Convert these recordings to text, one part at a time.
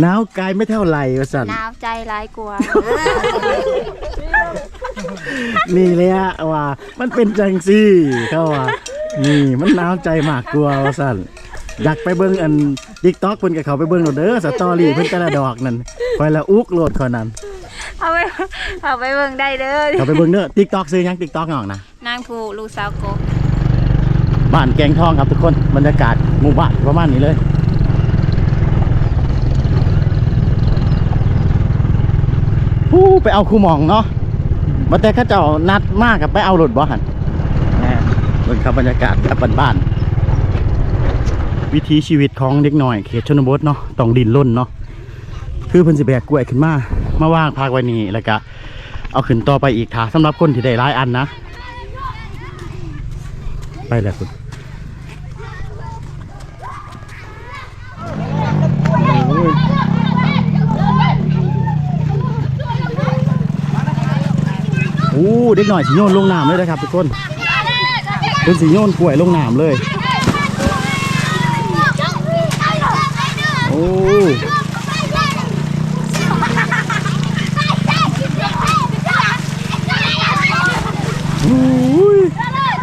หนาวกายไม่เท่าไหร่ว่าสั่นหนาวใจร้ายกลัวนี่เลยอะว่า มันเป็นจังซี่เขาว่านี่มันหนาวใจมากกลัวว่าสั่นอยากไปเบิ่งอันติ๊กต็อกเพิ่นกับเขาไปเบิ่งโหลดเด้อสตอรี่เพิ่นแต่ละดอกนั่นคอยละอุกโหลดคนนั้นเอาไปเอาไปเบิ่งได้เด้อเขาไปเบิ่งเด้อติ๊กต็อกซื้อหยังติ๊กต็อกน้องนะนางถูกลูกสาวกบบ้านแกงทองครับทุกคนบรรยากาศหมู่บ้านประมาณนี้เลย ผู้ไปเอาคูมองเนาะมาแต่ข้าเจ้านัดมากกับไปเอารถบ่หันแหม่เบิ่งครับบรรยากาศแบบบ้านๆวิถีชีวิตของเด็กหน่อยเขตชนบทเนาะต้องดินล้นเนาะคือเพิ่นสิแบกกล้วยขึ้นมามาว่างพากไว้นี่แล้วก็เอาขึ้นต่อไปอีกถาสำหรับคนที่ได้หลายอันนะ ไปแล้วคุณ อ้เด็กหน่อยสีโยนลงน้ำเลยนะครับทุกคนเป็นสีโยนกล้วยลงน้ำเลยโอ้ย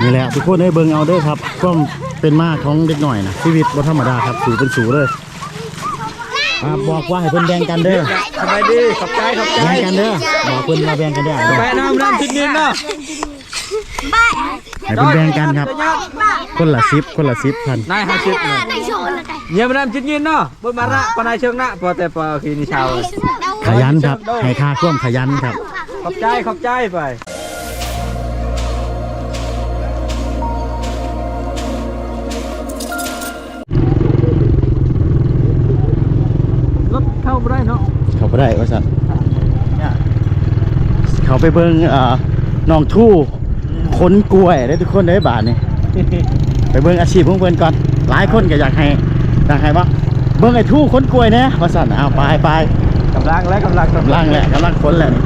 นี่แหละทุกคนได้เบิ่งเอาเด้อครับก็เป็นมากของเด็กหน่อยนะชีวิตบ่ธรรมดาครับสูเป็นสูเลย อ่าบอกว่าให้เพิ่นแบ่งกันเด้อสบายดีขอบใจขอบใจแบ่งกันเด้อบอกเพิ่นมาแบ่งกันเด้อไปน้ำน้ำทิศนินเนาะให้เพิ่นแบ่งกันครับ คนละสิบคนละสิบพันนายหาชิดเนาะเยี่ยมน้ำทิศนินเนาะบนมาระปนายเชิงนะพอแต่พอคืนนี้เช้าขยันครับให้ค่าร่วมขยันครับ ขอบใจขอบใจไป ได้ว่าซั่นเขาไปเบิ่งเอ่อน้องทู่ขนกล้วยได้อทุกคนได้อบาทนี่ไปเบิ่งอาชีพของเพิ่นก่อนหลายคนก็อยากให้อยากให้ว่าเบิ่งไอ้ทู่ขนกล้วยแหน่ว่าซั่นเอาไปไปกำลังและกำลังกำลังแหละกำลังขนแหละนี่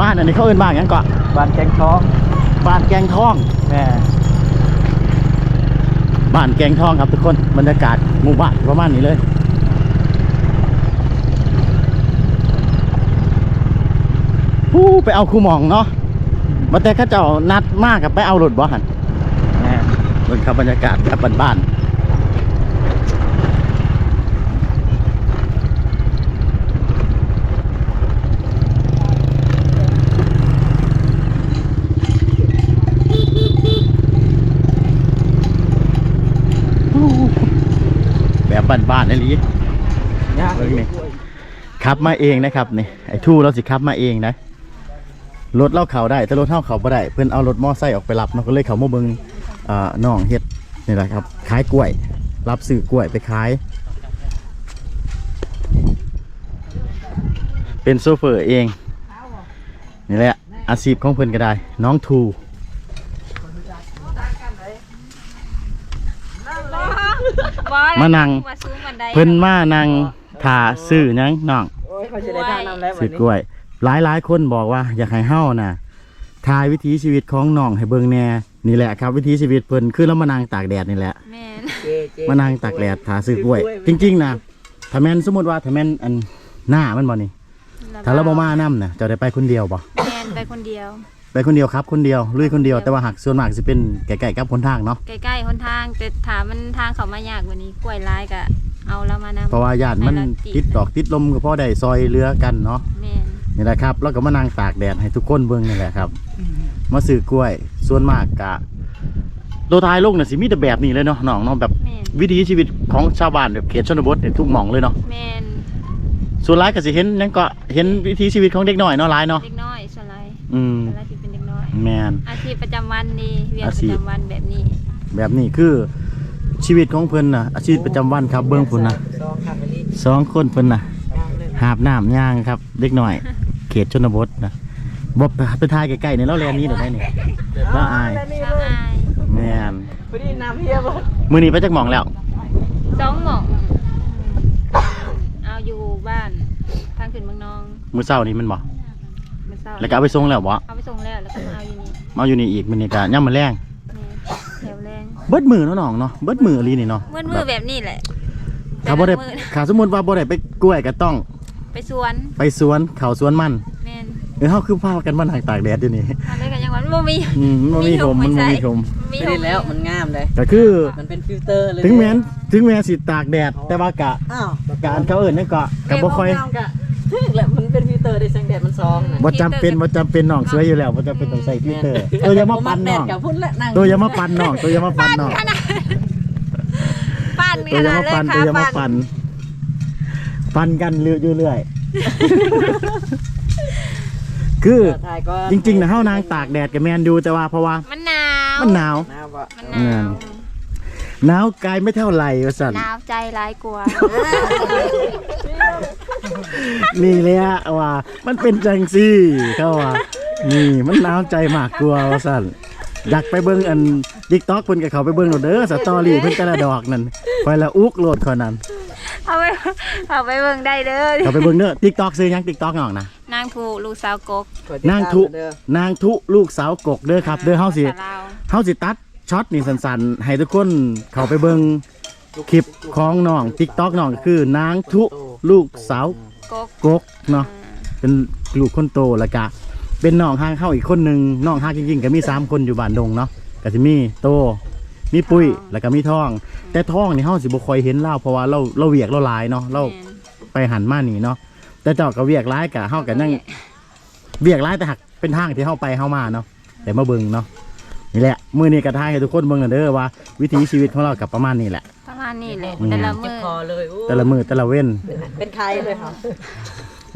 บ้านอันนี้เขาเอิ้นบ้านหยังก่อนบ้านแกงท้องบ้านแกงทองแม่บ้านแกงทองครับทุกคนบรรยากาศหมู่บ้านประมาณนี้เลย ผู้ไปเอาคูหมองเนาะมาแต่เข้าเจ้านัดมากกับไปเอารถบ่หันแหม่เบิ่งครับบรรยากาศแบบบ้านๆแบบบ้านๆนี่ลีย่างเบิ่งนี่ขับมาเองนะครับนี่ไอ้ทู่เราสิขับมาเองนะ รถเราเขาได้ แต่รถเท่าเขาบ่ได้ เพื่อนเอารถมอไซค์ออกไปรับเนาะก็เลยเขามาเบิงอ่าน้องเฮ็ดนี่แหละครับขายกล้วย รับซื้อกล้วยไปขาย เป็นโซเฟอร์เองนี่แหละอาชีพของเพื่อนก็ได้ น้องทูมานั่งมาสูงบันไดเพิ่นมานั่งถ่าซื้อหยังน้องโอ้ยเขาจะได้ทางน้ำแล้วซื้อกล้วย หลายหลายคนบอกว่า อยากให้เฮาน่ะทายวิถีชีวิตของน้องให้เบิ่งแหน่นี่แหละครับ วิถีชีวิตเพิ่นคือเรามานั่งตากแดดนี่แหละแม่นมานั่งตากแดดถ่าซื้อกล้วย จริง ๆนะถ้าแม่นสมมุติว่าถ้าแม่นอันหน้ามันบ่นี่ถ้าเราบ่มานํน่ะเจะได้ไปคนเดียวบ่แม่นไปคนเดียวไปคนเดียวครับคนเดียวลุยคนเดียวแต่ว่าหักส่วนมากสิเป็นไก่ๆกับคนทางเนาะใกล้ๆหนทางแต่ถามมันทางเขามายากกว่านี้กล้วยลายก็เอาแล้วมานำเพราะว่าญาติมันติดดอกติดลมก็พอได้ซอยเรือกันเนาะแม่น นี่แหละครับแล้วก็มานั่งตากแดดให้ทุกคนเบิ่งนี่แหละครับ มาซื้อกล้วยส่วนมากกะโลทายโลกน่ะสิมีแต่แบบนี้เลยเนาะน้องเนาะแบบแม่น วิถีชีวิตของชาวบ้านแบบเขตชนบทเนี่ยทุกหม่องเลยเนาะแม่นส่วนร้ายก็สิเห็นหยังก็เห็นวิถีชีวิตของเด็กน้อยเนาะหลายเนาะเด็กน้อยส่วนไรอืมส่วนไรที่เป็นเด็กน้อย แมน อาชีพประจำวันนี่เรียนอาปชีระพจำวันแบบนี้แบบนี้คือชีวิตของเพิ่นน่ะอาชีพประจำวันครับเบิ่งพุ่นนะสองคันนี้สองคนเพิ่นน่ะหาบน้ำย่างครับ เด็กน้อย เขตชนบทนะบ่ไปทายใกล้ๆนี่แล้วแลนนี้เดี๋ยวได้นี่แล้วอายชาวอายแม่นพอดีน้ำเฮียบ่มื้อนี้ไปจักหม่องแล้วสองหม่องเอาอยู่บ้านทางขึ้นเมืองนองมื้อเช้านี้มันบ่เมื่อเช้าแล้วก็เอาไปส่งแล้วบ่เอาไปส่งแล้วแล้วก็มาเอาอยู่นี่มาอยู่นี่อีกมื้อนี้ก็ย่ำมื้อแรงแม่นแถวแรงเบิดมือเนาะน้องเนาะเบิดมืออีหลีนี่เนาะมืดมือแบบนี้แหละแต่ถ้าบ่ได้ละมื้อขาสมมุติว่าบ่ได้ไปกล้วยก็ต้อง ไปสวนไปสวนเขาสวนมันแม่นเออเฮาคือพากันมานั่งตากแดดอยู่นี่อันนี้ก็ยังว่าบ่มี อืมมันมีผมมันบ่มีผมมีไม่ได้แล้วมันงามเลยก็คือมันเป็นฟิลเตอร์เลยถึงแม้นถึงแม้สิตากแดดแต่ว่ากะอ้าวกะอันเขาเอิ้นนั่นก็ก็บ่ค่อยงามกะถึกแหละมันเป็นฟิลเตอร์ได้แสงแดดมันซองน่ะบ่จำเป็นบ่จำเป็นน้องสวยอยู่แล้วบ่จำเป็นต้องใส่ฟิลเตอร์ตัวอย่ามาปั่นแดน้ดองกับพุ่นและนั่งตัวอย่ามาปั่นน้องตัวอย่ามาปั่นน้องปั่นตัวขอย่านาดมาเลยปั่นตัวค่ะอย่ามาปั่นปั่น ปั่นกันเรื่อยอยู่เรื่อย คือถ่ายก็จริงๆนะเฮานางตากแดดกับแมนดูแต่ว่าเพราะว่ามันหนาวมันหนาว หน้าบ่มันหนาวหนาวกายไม่เท่าไหร่ว่าสั่นหนาวใจร้ายกว่านี่เลยอะว่า มันเป็นจังซี่เขาว่านี่มันหนาวใจมากกลัวว่าสั่นอยากไปเบิ่งอัน TikTok เพิ่นกับเขาไปเบิ่งโหลดเด้อสตอรี่เพิ่นแต่ละดอกนั่นคอยละอุกโหลดคนนั้น เอาไปเอาไปเบิ่งได้เด้อเขาไปเบิ่งเด้อ TikTok ซื้อหยัง TikTok น้องนะ นางผูลูกสาวกกกดติดตามนางทุ เด้อนางทุลูกสาวกกเด้อครับ เด้อเฮาสิ ภษลาวเฮาสิตัดช็อตนี่สั้นๆ ให้ทุกคนเข้าไปเบิ่งคลิปของน้อง TikTok น้องก็คือนางทุลูกสาวกกกกเนาะ เป็นลูกคนโตแล้วก็เป็นน้องห่างเข้าอีกคนหนึงน้องห่างจริงๆก็มีสามคนอยู่บ้านดงเนาะก็จะมีโต มีปุ้ยแล้วก็มีทอง แต่ทองนี่เฮาสิบ่ค่อยเห็นเล่าเพราะว่าเราเราเวียกเราหลายเนาะเราแม่นไปหันมานี่เนาะแต่เจ้าก็เวียกร้ายกะเฮากันนั่งเวียกร้ายแต่หักเป็นทางที่เฮาไปเฮามาเนาะแต่มาเบิ่งเนาะนี่แหละมื้อนี้ก็ทายให้ทุกคนเบิ่งกันเด้อว่า วิถีชีวิตของเรากับประมาณนี้แหละ ประมาณนี้แหละอืมแต่ละเจ็มื้บอคอเลยอู้แต่ละมื้อแต่ละเว้น เป็นใครเลยค่ะ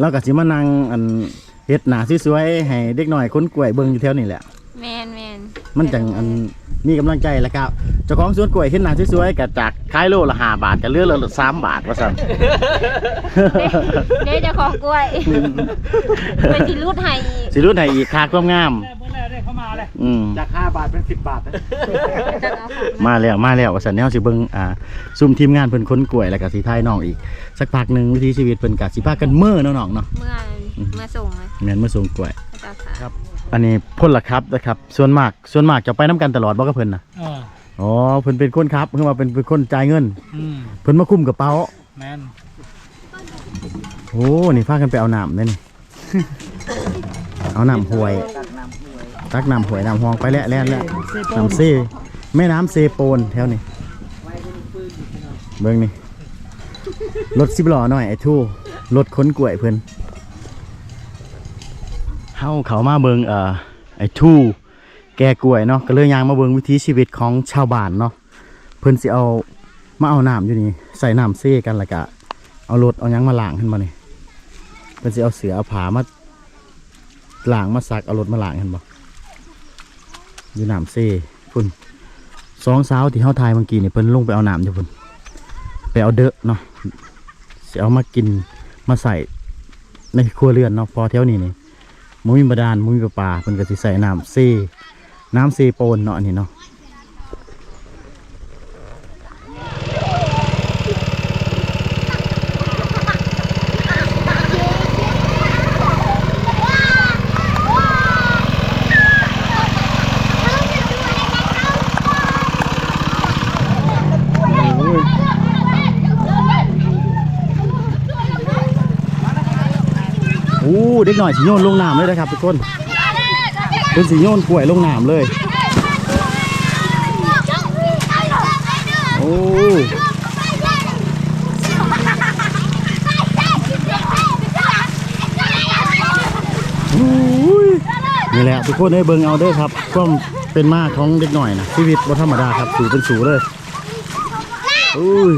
เราก็สิมานั่งอันเฮ็ดหน้าสวยๆให้เด็กน้อยคนกล้วยเบิ่งอยู่แถวนี้แหละแม่นแม่นมันจังอัน มีกำลังใจแล้วก็เจ้าของสวนกล้วยเฮ็ดหน้าสวยๆก็จากขายโลละ5บาทก็เหลือโลละ3บาทว่าซั่น เดี๋ยวเจะของกล้วยไปสิรูดให้อีกสิรุ่นให้อีกค่าความงาม เมื่อไหร่ได้เข้ามาเลยอืม จาก 5 บาทเป็น 10 บาทจะเอาของมาแล้วมาแล้วว่าสันแนวสิเบิ่งอ่าซุ่มทีมงานเพิ่นค้นกล้วยแล้วก็สิทายน้องอีก สักพักหนึงวิถีชีวิตเพิ่นก็สิพากันเมื่อเนาะน้องเนาะเมื่อเมื่อส่งเลยแม่นเมื่อส่งกล้วยพระเจ้าค่ะ ครับ อันนี้พ่นละครับนะครับ ส่วนมากส่วนมากจะไปน้กันตลอดบ่กับเพิ่นน่ะเอออ๋อเพิ่นเป็นคนครับเพิ่นว่าเป็นเป็นคนจ่ายเงิน อืมเพิ่นมาคุมกระเป๋า แมนโอ้นี่พากันไปเอาน้ำเด้นี่ เอาน้ำห้วย ตักน้ำห้วยน้ำห้องไปแล้วแล้วแล้วน้ำเซแม่น้ำเซโปนแถวนี้เบิ่งนี่ รถสิบล้อหน่อยไอ้ทู่รถขนกล้วยเพิ่น เฮาเขามาเบิงเอ่อไอ้ทู่แก่กล้วยเนาะก็เลยยางมาเบิงวิถีชีวิตของชาวบ้านเนาะเพิ่นสิเอามาเอาน้ำอยู่นี่ใส่น้ำเซ่กันแล้วก็เอารถเอายังมาล้างขึ้นมานี่เพิ่นสิเอาเสือเอาผามาล้างมาซักเอารถมาล้างขึ้นบ่อยู่น้ำเซ่พุ่นสองสาวที่เฮาทายเมื่อกี้นี่เพิ่นลงไปเอาน้ำอยู่พุ่นไปเอาเดอะเนาะสิเอามากินมาใส่ในครัวเรือนเนาะพอแถวนี้นี่ มุ้ยบาดาลมุ้ยปลาปลาเพิ่นก็สิใส่น้ำซีน้ำซีโปนเนาะนี่เนาะโอ้ยโอ้ เด็กหน่อยสิโยนลงน้ำเลยนะครับทุกคนเป็นสิโยนกล้วยลงน้ำเลย โอ้โอ้ยนี่แหละทุกคนได้เบิงเอาเด้อครับก็เป็นมาของเด็กหน่อยนะชีวิตบ่ธรรมดาครับสูเป็นสูเลยโอ้ย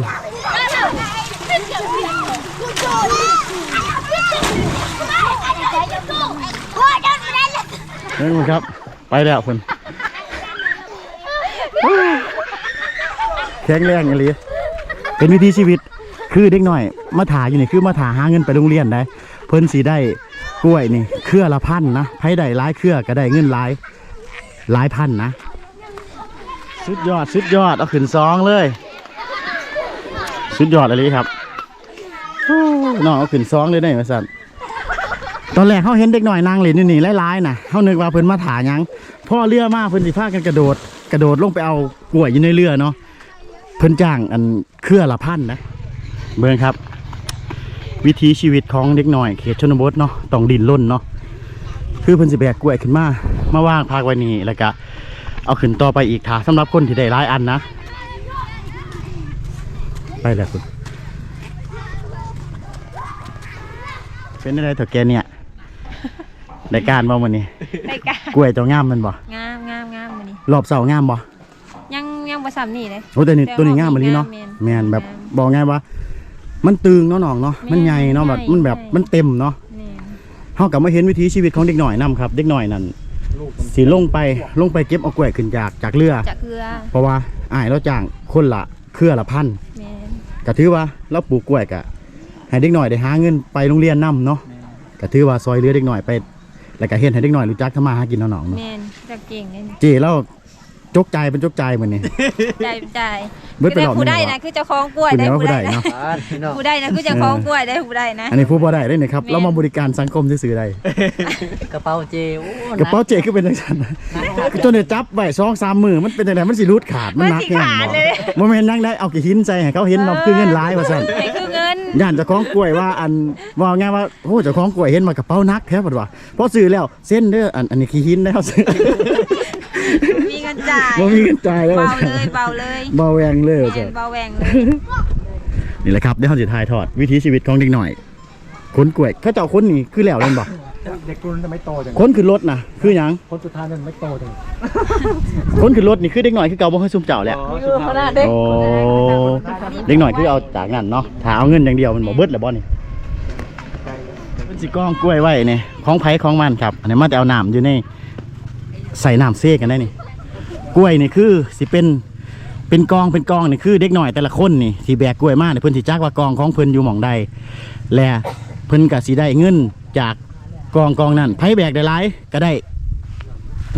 นี่นครับ ไปแล้วคุณแข็งแรงอะไรเป็นวิธีชีวิตคือเด็กหน่อย มาถาอยู่นี่คือมาถาหาเงินไปโรงเรียนได้ เพิ่นสีได้กล้วยนี่ เครือละพันนะไผได้หลายเครือก็ได้เงินหลายหลายพันนะสุดยอดสุดยอดเอาขึ้นซองเลย สุดยอดอะไรครับน้องเอาขึ้นซองเลยได้ไหมสัน ตอนแรกเขาเห็นเด็กหน่อยนางเล่นอยู่นี่หลายๆนะเขานึกว่าเพิ่นมาถายังพ่อเรือมาเพิ่นสิพากันกระโดด กระโดดลงไปเอากล้วยอยู่ในเรือเนาะเพิ่นจ้างอันเครือละพันนะเบิ่งครับ วิถีชีวิตของเด็กหน่อยเขตชนบทเนาะต้องดินล้นเนาะคือเพิ่นสิแบกกล้วยขึ้นมามาว่างพากไว้นี่แล้วก็เอาขึ้นต่อไปอีกถาสำหรับคนที่ได้หลายอันนะ ไปแล้วคุณเป็นอะไรเถอะแกเนี่ย ในการบ่มันนี่ได้กะกล้วยเจ้างามแมันบ่งามงามงามมื้อนี้รอบเสางามบ่ยังยังบ่ซ้ำนี่เลยโอ้แต่นี่ตัวนี้งามมันนี้เนาะแม่นแม่นแบบงามบอกไงว่า มันตึงเนาะน้องเนาะแม่นมันใหญ่เนาะแบบใหญ่มันแบบใหญ่มันเต็มเนาะแม่นเฮากลับมาเห็นวิถีชีวิตของเด็กหน่อยนํครับ เด็กหน่อยนั่นสิลงไปลงไปเก็บเอากล้วยขึ้นจากจากเรือจะเกลือเพราะว่าอ้ายเราจ้างคนละเครือละพันแม่นก็ถือว่าเราปลูกกล้วยกะให้เด็กหน่อยได้หาเงินไปโรงเรียนนํเนาะก็ถือว่าซอยเรือเด็กหน่อยไป แล้วก็เฮ็ดให้เด็กหน่อยรู้จักทำมาหากินเนาะน้องเนาะแม่นจะเก่งเลยเจเรา จกใจเป็นจกใจเหมือนนี่ใจใจเบิดไปคือรอบหผู้นึงได้เหรนะอคือเจ้าของกล้วยคุณได้เนี่ยว่าผู้ผู้ได้ใดนะเนาะ อ่าพี่น้องผู้ได้นะคือเจ้าของกล้วยได้ผู้ได้นะ อันนี้ผู้บ่ได้ได้นี่ครับ แม่น เรามาบริการสังคมซื่อๆได้กระเป๋าเจโอ้กระเป๋าเจคือเป็นจังซั่นนะคือจนได้จับไว้สองสามมือมันเป็นจังไดมันสิรูดขาดมันหนักแน่บ่บ่แม่นนั่งได้เอากี่หินใส่ให้เขาเห็นเราคือเงินหลายว่าซั่นให้คือเงินย่านเจ้าของกล้วยว่าอันว่าง่ายว่าโอ้เจ้าของกล้วยเห็นมากระเป๋าหนักแท้บัดว่าพอซื้อแล้วเส้นเด้ออันอันนี้ขี้หินได้เขาซื้อมีเงินจ่ายบ่มีเงินจ่ายแล้วเบาเลยเบาเลยเบาแวงเลยแม่จ้ะนเบาแหวงเลยนี่แหละครับเดี๋ยวเราจะถ่ายทอด วิถีชีวิตของเด็กหน่อยคนกล้วยเขาเจ้าคนนี่คือแล้วเล่นบ่เด็กรุ่นจะไม่โตจังคนขึ้นรถนะคือหยังคนสุดท้ายมันไม่โตจังคนขึ้นรถนี่คือเด็กหน่อยคือเก่าบ่เคยซุ่มเจ้าแหละนี่คือคณะเด็กโอ้เด็กหน่อยคือเอาจากนั้นเนาะถ้าเอาเงินอย่างเดียวมันบ่เบิดแล้วบ่นี่เป็นสิกองกล้วยไว้นี่ของไผของมันครับอันนี้มาแต่เอาน้ำอยู่ในใส่น้ำเซกันได้นี่ กล้วยนี่คือสิเป็นเป็นกองเป็นกองนี่คือเด็กหน่อยแต่ละคนนี่ที่แบกกล้วยมาเนี่ยเพิ่นสิจักว่ากองของเพิ่นอยู่หม่องใดและเพิ่นก็สิได้เงินจากกองกองนั้นไผแบกได้หลายก็ได้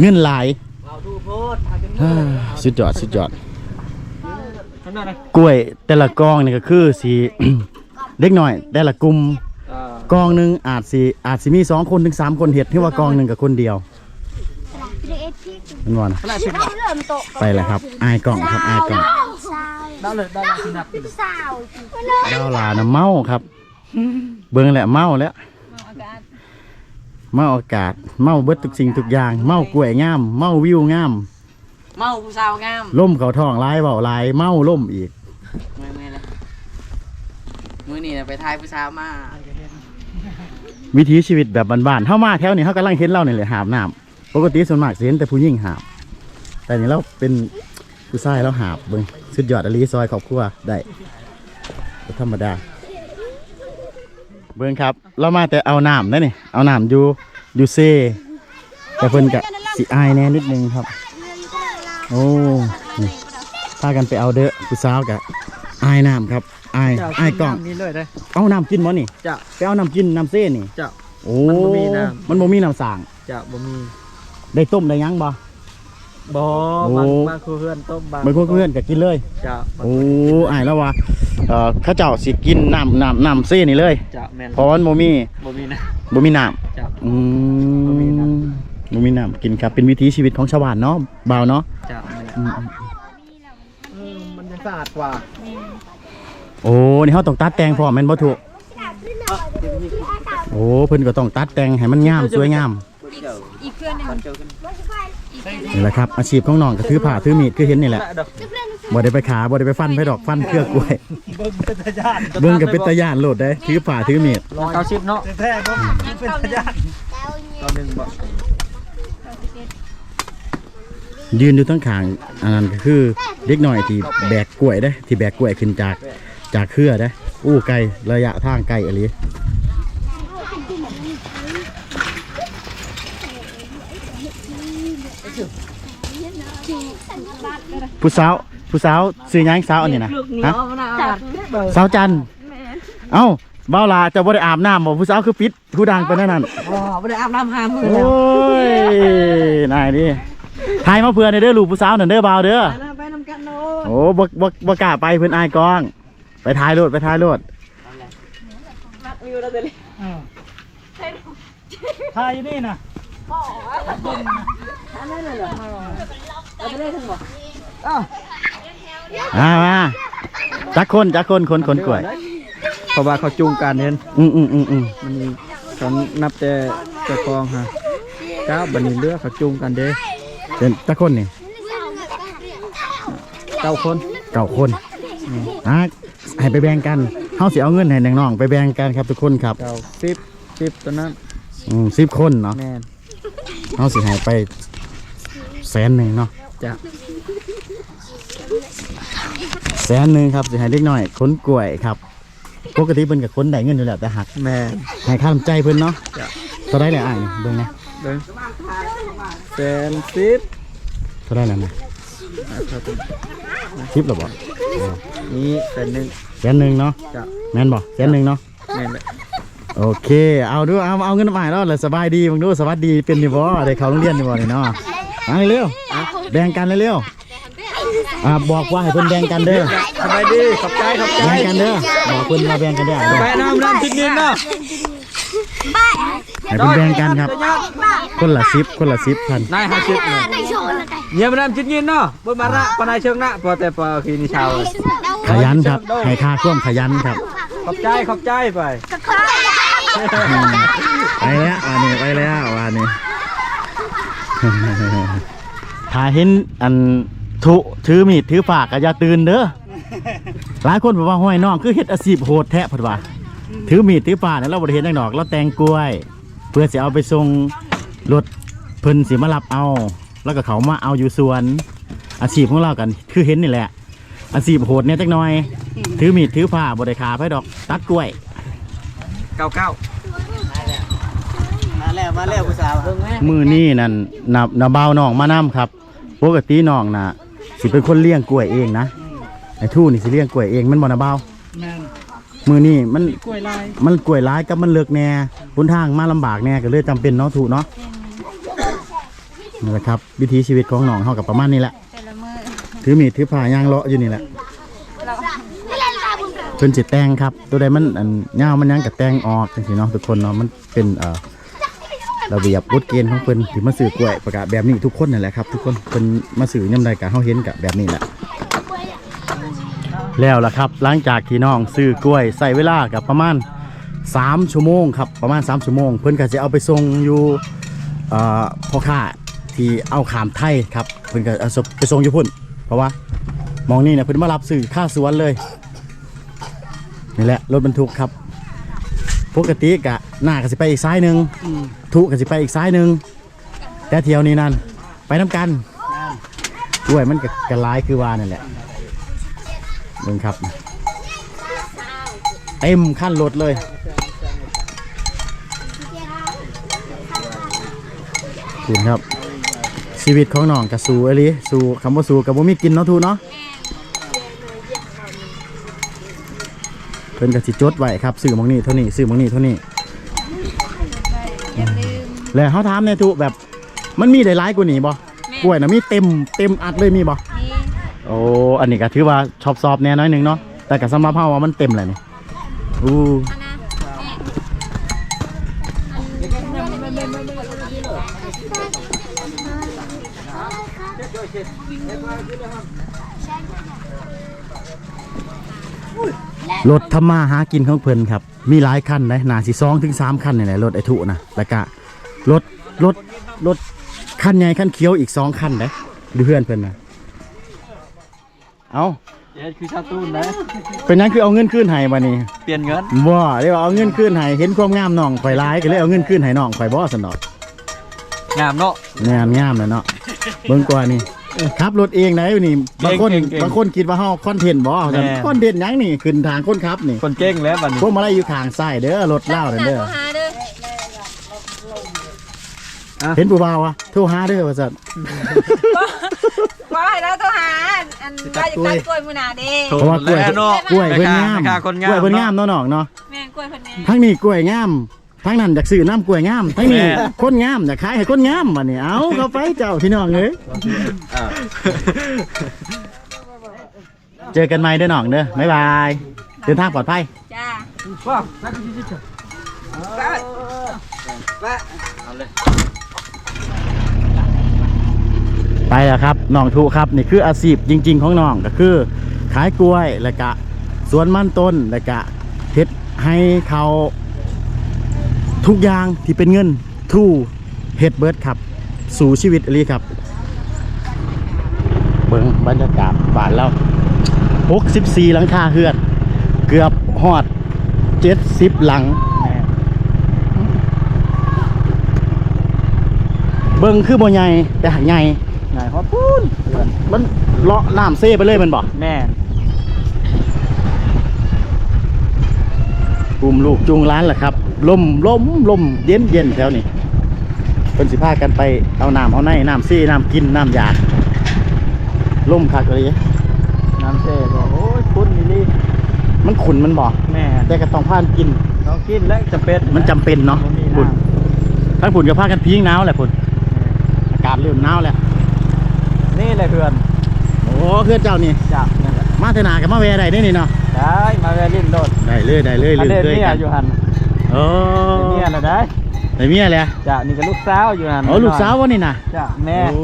เงินหลายอ่าสุดยอดสุดยอด กล้วยแต่ละกองนี่ก็คือสีเล็กหน่อยแต่ละกลุ่มกองหนึ่งอาจสิอาจสิมีสองคนถึงสามคนเห็ดที่ว่ากองหนึ่งกับคนเดียว มันว่านะไปแล้วครับอายกล่องครับอายกล่องได้เลยได้เลยพี่นับดาวลานะเมาครับ เบิ่งแหละเมาแล้ว เมาอากาศ เมาเบิดทุกสิ่งทุกอย่าง เมากล้วยงาม เมาวิวงาม เมาผู้สาวงามล่มเขาท้องลายเบาลายเมาล่มอีกเมื่อไงล่ะมื้อนี้น่ะไปทายผู้สาวมาวิถีชีวิตแบบบ้านๆเฮามาแถวนี้เฮากำลังเห็นเรานี่แหละหาบน้ำ ปกติส่วนมากสิเห็นแต่ผู้หญิงหาบ แต่นี่เราเป็นผู้ชายเราหาบเบิ่งสุดยอดอลีซอยครอบครัวได้บ่ธรรมดา เบิ่งครับ เรามาแต่เอาน้ำนั่นนี่เอาน้ำอยู่อยู่เซแต่เพิ่นกะสิอายแน่นิดนึงครับ โอ้นี่พากันไปเอาเด้อผู้สาวกะอายน้ำครับอายอายกล้องนี่เลยได้เอาน้ำกินบ่นี่จะไปเอาน้ำกินน้ำเส้นนี่จะโอ้มันบ่มีน้ำมันบ่มีน้ำสางจะบ่มี ได้ต้มได้หยังบ่ บ่โอ้ บางบางครูเพื่อนต้มบางบางคนเพื่อนก็กินเลย จะโอ้อายแล้วว่าเอ่อเขาเจ้าสิกินน้ำน้ำน้ำเส้นนี่เลย จะแม่นเพราะว่ามันบ่มีบ่มีนะบ่มีน้จะำอืบ่มีน้มบ่มีน้ำกินครับ เป็นวิถีชีวิตของชาวบ้านเนาะบ่าวเนาะจะแม่นอืมเออมันยังสะอาดกว่าโอ้นี่เฮาต้องตัดแต่งพร้อมแม่นบ่ถูก โอ้เพิ่นก็ต้องตัดแต่งให้มันงามสวยงามอีกเพื่อนหนึงนี่แหละครับ อาชีพของน้องก็ถือผ้าถือมีดคือเห็นนี่แหละดอกบ่ได้ไปขาบ่ได้ไปฟันไปดอกฟันเครือกล้วยเบิ่งเป็นตาญาติเบิ่งกับเป็นตาย่านโลดได้ถือฝ่าถือเมีดร้อยเก้าสิบเนาะแท้ๆบ่ยังเข้าหนึ่งตอนหนึงบ่ยืนอยู่ทั้งขางอันนั้นก็คือเด็กหน่อยที่แบกกล้วยได้ที่แบกกล้วยขึ้นจากจากเครือได้อู้ไกลระยะทางไกลอะไร ผู้สาวผู้สาวซื้อหยังสาวอันนี้นะฮะสาวจันทร์เอ้าเบ้าลาเจะบ่ได้อาบน้ำบ่ผู้สาวคือปิดผู้ดังไปนั่นนั่นอ๋อบ่ได้อาบน้ำหามื้อโอ้แล้วยนายดิทายมาเพื่อนเด้อลูกผู้สาวนั่นเด้อบ่าวเด้อไปนำกันโนโอ้บ่บ่บ่กล้าไปเพิ่นอายกอง ไปทายโลดไปทายโลดวิวแล้วเด้อทาย อยู่นี่นะเอาไปเลยทั้งบ่อ่ามาจักคนจักคนคนคนกล้วยเเพราะว่าเขาจูงกันเห็นอืมอืมอืมอืมมันมีเขานับแต่เจ้าของฮะเก้าบันนี้เลือกเขาจูงกันเด้เป็นตะคนนี่เก้าคนเก่าคนอะให้ไปแบ่งกันเฮาสิเอาเงินให้น้องๆไปแบ่งกันครับทุกคนครับเก้าสิบสิบตัวนั้นอืมสิบคนเนาะแม่น เฮาสิให้ไป แสนหนึ่งเนาะจะแสนหนึ่งครับสิให้เล็กน้อยคนกล้วยครับปกติเพิ่นกับคนได้เงินอยู่แล้วแต่หักแม่นให้ค่าน้ำใจเพิ่นเนาะจ้ะเท่าได้เลยอะนี่เบิ่งนะเบิ่งแสนสิบเท่าได้แล้วนะอะเท่าตัวสิบหรอบ่นี้แสนหนึ่งแสนหนึ่งเนาะจะแม่นบ่แสนหนึ่งเนาะแม่นเลยโอเค เอาดูเอาเอาเงินมาให้แล้วเลยสบายดีบังดูสวัสดีเป็นนี่บ่ได้เข้าโรงเรียนนี่บ่นี่เนาะ เอาเร็วๆแบ่งกันเร็วๆอ่าบอกว่าให้เพิ่นแบ่งกันเด้อสบายดีขอบใจขอบใจแบ่งกันเด้อบอกเพิ่นมาแบ่งกันเด้อไปน้ำน้ำชิ้นนี้เนาะให้เพิ่นแบ่งกันครับ คนละ10คนละ10พันนายห้าสิบเนี่ยเนี่ยมันน้ำชิ้นนี้เนาะบนมาระปนายเชิงนะพอแต่พอคืนนี้เช้าขยันครับให้ค่าร่วมขยันครับ ขอบใจขอบใจไปอืมไปแล้วอันนี้ไปแล้วอันนี้ ถ้าเห็นอันทุถือมีดถือปากก็อย่าตื่นเด้อหลายคนบอกว่าห้อยน้องคือเฮ็ดอาชีพโหดแท้เพิ่นว่าถือมีดถือปากนั่นเราบ่ได้เห็นจังดอกเราแต่งกล้วย เพื่อสิเอาไปส่งรถเพิ่นสิมารับเอา แล้วก็เขามาเอาอยู่สวนอาชีพของเรากัน คือเห็นนี่แหละ อาชีพโหดเนี่ยจักหน่อย ถือมีดถือผ้าบ่ได้ขาไผดอก ตัดกล้วยเก้าเก้ามา แล้วมาแล้วผู้สาวเบิ่งแม่มือนี่นั่นนับนาเบาวน้องมานํครับปกติน้องน่ะสิเป็นคนเลี้ยงกล้วยเองนะไอ้ทู่นี่สิเลี้ยงกล้วยเองมันบ่นาเบาวแม่นมือนี่มันกล้วยลายมันกล้วยร้ายกับมันเลิกแน่บนทางมาลำบากแน่ก็เลยจำเป็นเนาะถูกเนาะนี่แหละครับ วิถีชีวิตของน้องเฮากับประมาณนี้แหละแต่ละมือถือมีดถือผ้ายางเลาะอยู่นี่แหละเราเพิ่นสิแต่งครับ ตัวใดมันอันยาวมันยังกับแต่งออกจังซี่เนาะทุกคนเนาะมันเป็นเอ่อ ระเบียบกฎเกณฑ์ของเพิ่นที่มาสื่อกล้วยประกาศแบบนี้ทุกคนนั่นแหละครับ ทุกคนเพิ่นมาสื่อยามใดก็เฮาเห็นกับแบบนี้แหละแล้วล่ะครับหลังจากที่น้องซื้อกล้วยใส่เวลากับประมาณ 3 ชั่วโมงครับประมาณ 3 ชั่วโมง เพิ่นก็จะเอาไปส่งอยู่พ่อค้าที่เอาขามไทยครับเพิ่นก็เอาไปส่งอยู่พุ่น เพราะว่ามองนี่เนี่ยเพิ่นมารับซื้อค่าสวนเลยนี่แหละรถบรรทุกครับ ปกติกะหน้าก็สิไปอีกซ้ายหนึ่งทุก็สิไปอีกซ้ายหนึ่งแต่เที่ยวนี้นั่นไปน้ำกันด้วยมันก็กระลายคือว่านั่นแหละเบิ่งครับเต็มขั้นรถเลยคุณครับชีวิตของน้องกับสูอหลีสูคำว่าสูกับบ่มีกินเนาะทูเนาะ พิ่นก็สิจดไว้ครับซื้อหมองนี้เท่านี้ซื้อหมองนี้เท่านี้อย่าลืมแล้วเขาถามในทุแบบมันมีได้หลายกว่านี้บ่กล้วยน่ะมีเต็มเต็มอัดเลยมีบ่นี่โอ้อันนี้ก็ถือว่าชอบสอบแน่น้อยหนึงเนาะแต่ก็สำหรับเฮาว่ามันเต็มเลยนี่อู้ อันนะนี่รถทำมาหากินของเพิ่นครับ มีหลายคันเลยน่าสิ2ถึง3คันนี่แหละรถไอ้ทุนะแล้วก็รถรถรถคันใหญ่คันเขียวอีกสองคันเด้ดูเพื่อนเพิ่นน่ะเอาเอ็ดคือชาตูนนะเป็นหยังคือเอาเงินคืนให้บัดนี้เปลี่ยนเงินบ่เรียกว่าเอาเงินคืนให้เห็นความงามน้องข่อยร้ายก็เลยเอาเงินคืนให้น้องข่อยบ่สนอกงามเนาะแน่นงามเลยเนาะเบิ่งกว่านี่ ขับรถเองได้อยู่นี่บางคนเก่งเก่งบางคนคิดว่าเฮาคอนเทนต์บ่แน่ คอนเทนต์หยังนี่ขึ้นทางคนขับนี่คนเก่งแล้วบัดนี้พวกมาลัยอยู่ข้างซ้ายเด้อรถเล่าวนั่นเด้อโทรหาเด้อเห็นผู้บ่าวอะโทรหาเด้อว่าซั่นว่าให้เราโทรหาอันว่าจะตัดกล้วยมื้อหน้าเด้เพราะว่ากล้วยเนาะกล้วยเพิ่นงามแม่ค้าคนงาม กล้วยเพิ่นงามเนาะน้องเนาะแม่นกล้วยเพิ่นแม่ทั้งนี้กล้วยงาม ทั้งนั้นอยากซื้อน้ำกล้วยงามทั้งนี้แม่คนงามอยากขายให้คนงามบัดนี้เอาเข้าไปเจ้าพี่น้องเอ้ยเจอกันใหม่เด้อน้องเด้อบ๊ายบายเดินทางปลอดภัยจ้าว้าวไปแล้วครับน้องทุครับนี่คืออาชีพจริง ๆ ของน้องก็คือ ขายกล้วยแล้วก็สวนมันต้นแล้วก็เฮ็ดให้เขา ทุกอย่างที่เป็นเงินทูเฮ็ดเบิร์ดครับ สู่ชีวิตอหลีครับ เบิ่งบรรยากาศบ้านเรา64 หลังคาเฮือน เกือบฮอด 70 หลังแม่เบิ่งคือบ่ใหญ่แต่หาใหญ่ไหนฮอดพูนเพื่อนมันเลาะน้ำเซ่ไปเลยแมันบ่แม่กลุ่มลูกจุงร้านล่ะครับ ลมลมลมเย็นเย็นแถวนี้เพิ่นสิพากันไปเอาน้ำเอาในน้ำซี่น้ำกินน้ำยาลมคักเลยน้ำเซ่ก็โอ้ยคุณนี่ลี่มันขุนมันบ่แม่แต่ก็ต้องพากันกินต้องกินและจะเป็นมันจำเป็นเนาะบ่มีพุ่นน้ำทั้งพุ่นก็พากันพิงหนาวแหละพุ่นอากาศเริ่มหนาวแล้วนี่แหละเพื่อนโอ้เพื่อนเจ้านี่จับนั่นแหละมาเถอะนากับมาแวได้นี่นี่เนาะได้มาแวะลิ้นโดดได้เลยได้เลยอันลืมเด่นเคยเนี่ยกันอยู่หัน โอ้เด่นเนี่ยนะได้ได้เมียเลยจ้ะนี่ก็ลูกสาวอยู่หันอ๋อลูกสาววะนี่นะจ้ะแม่โอ้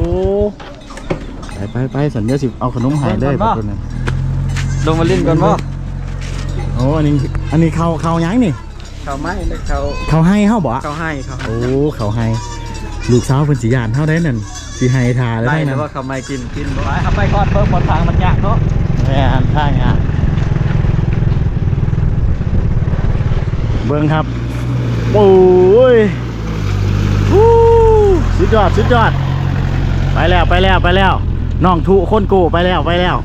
ไปไปไปสัญญาสิเอาขนมใหายเลยเพิ่นคนนั้นลงมาลิ้นก่อนบ่โอ้อันนี้อันนี้เขาเขาหยังนี่เขาไม่เลยเขาเขาให้เฮาบ่เขาให้เขาโอ้เขาให้ลูกสาวเพิ่นสิยานเฮาได้นั่นสิให้ทาแล้วไล่ได้แต่นั่นว่าเขาไม่กินกินบ่ไปเอาไปก่อนเพิ่มบนทางมันยากเนาะแม่นทางอะเบิ่งครับ โอ้ยสุดยอดสุดยอด ไปแล้วไปแล้วไปแล้วน้องทุคนกูไปแล้วไปแล้ว